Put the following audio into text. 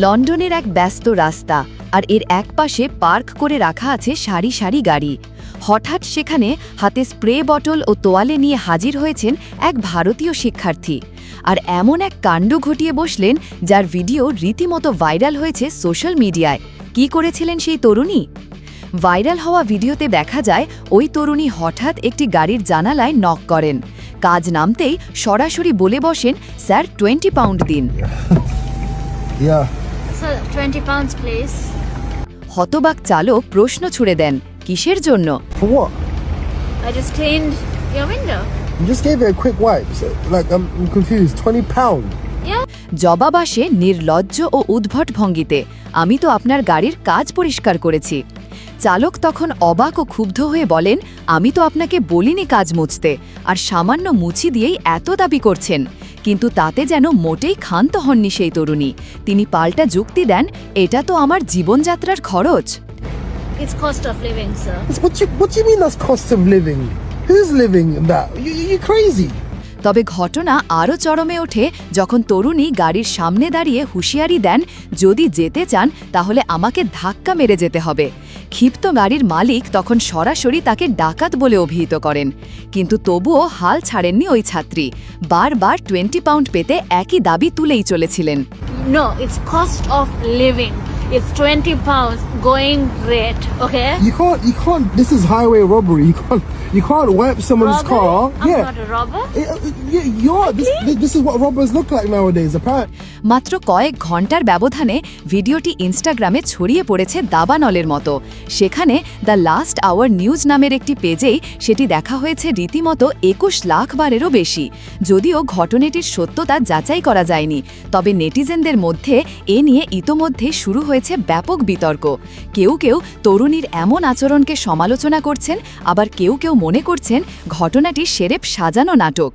লন্ডনের এক ব্যস্ত রাস্তা আর এর একপাশে পার্ক করে রাখা আছে সারি সারি গাড়ি। হঠাৎ সেখানে হাতে স্প্রে বটল ও তোয়ালে নিয়ে হাজির হয়েছেন এক ভারতীয় শিক্ষার্থী। আর এমন এক কাণ্ড ঘটিয়ে বসলেন যার ভিডিও রীতিমতো ভাইরাল হয়েছে সোশ্যাল মিডিয়ায়। কি করেছিলেন সেই তরুণী? ভাইরাল হওয়া ভিডিওতে দেখা যায়, ওই তরুণী হঠাৎ একটি গাড়ির জানালায় নক করেন। কাজ নামতেই সরাসরি বলে বসেন, স্যার, টোয়েন্টি পাউন্ড দিন। Yeah. So, 20 pounds, please. হতবাক চালক প্রশ্ন ছুড়ে দেন কিসের জন্য For what? I just cleaned your window. You just gave it a quick wipe. So, like, I'm, I'm confused. Twenty pound. জবাব আসে নির্লজ্জ ও উদ্ভট ভঙ্গিতে আমি তো আপনার গাড়ির কাজ পরিষ্কার করেছি চালক তখন অবাক ও ক্ষুব্ধ হয়ে বলেন আমি তো আপনাকে বলিনি কাজ মুছতে আর সামান্য মুছি দিয়েই এত দাবি করছেন কিন্তু তাতে যেন মোটেই ক্ষান্ত হননি সেই তরুণী তিনি পাল্টা যুক্তি দেন এটা তো আমার জীবনযাত্রার খরচ It's cost of living, sir. It's, what you What you mean that's cost of living? Who's living that? You, you- you're crazy. তবে ঘটনা আরও চরমে ওঠে যখন তরুণী গাড়ির সামনে দাঁড়িয়ে হুঁশিয়ারি দেন যদি যেতে চান তাহলে আমাকে ধাক্কা মেরে যেতে হবে ক্ষিপ্ত গাড়ির মালিক তখন সরাসরি তাকে ডাকাত বলে অভিহিত করেন। কিন্তু তবুও হাল ছাড়েননি ওই ছাত্রী। বারবার টোয়েন্টি পাউন্ড পেতে একই দাবি তুলেই চলেছিলেন। No, it's cost of living. It's 20 pounds going rate, okay? You can't. You can't. This is highway robbery. You can't. You can't wipe someone's Robbery? car. I'm yeah. not a robber. Eh, eh, yeah, you're. This, this is what robbers look like nowadays. Apparently. মাত্র কয়েক ঘণ্টার ব্যবধানে ভিডিওটি ইনস্টাগ্রামে ছড়িয়ে পড়েছে দাবানলের মতো সেখানে দ্য লাস্ট আওয়ার নিউজ নামের একটি পেজেই সেটি দেখা হয়েছে রীতিমতো একুশ লাখ বারেরও বেশি যদিও ঘটনাটির সত্যতা যাচাই করা যায়নি তবে নেটিজেনদের মধ্যে এ নিয়ে ইতোমধ্যে শুরু হয়েছে ব্যাপক বিতর্ক। কেউ কেউ তরুণীর এমন আচরণকে সমালোচনা করছেন, আবার কেউ কেউ মনে করছেন ঘটনাটি সেরেপ সাজানো নাটক।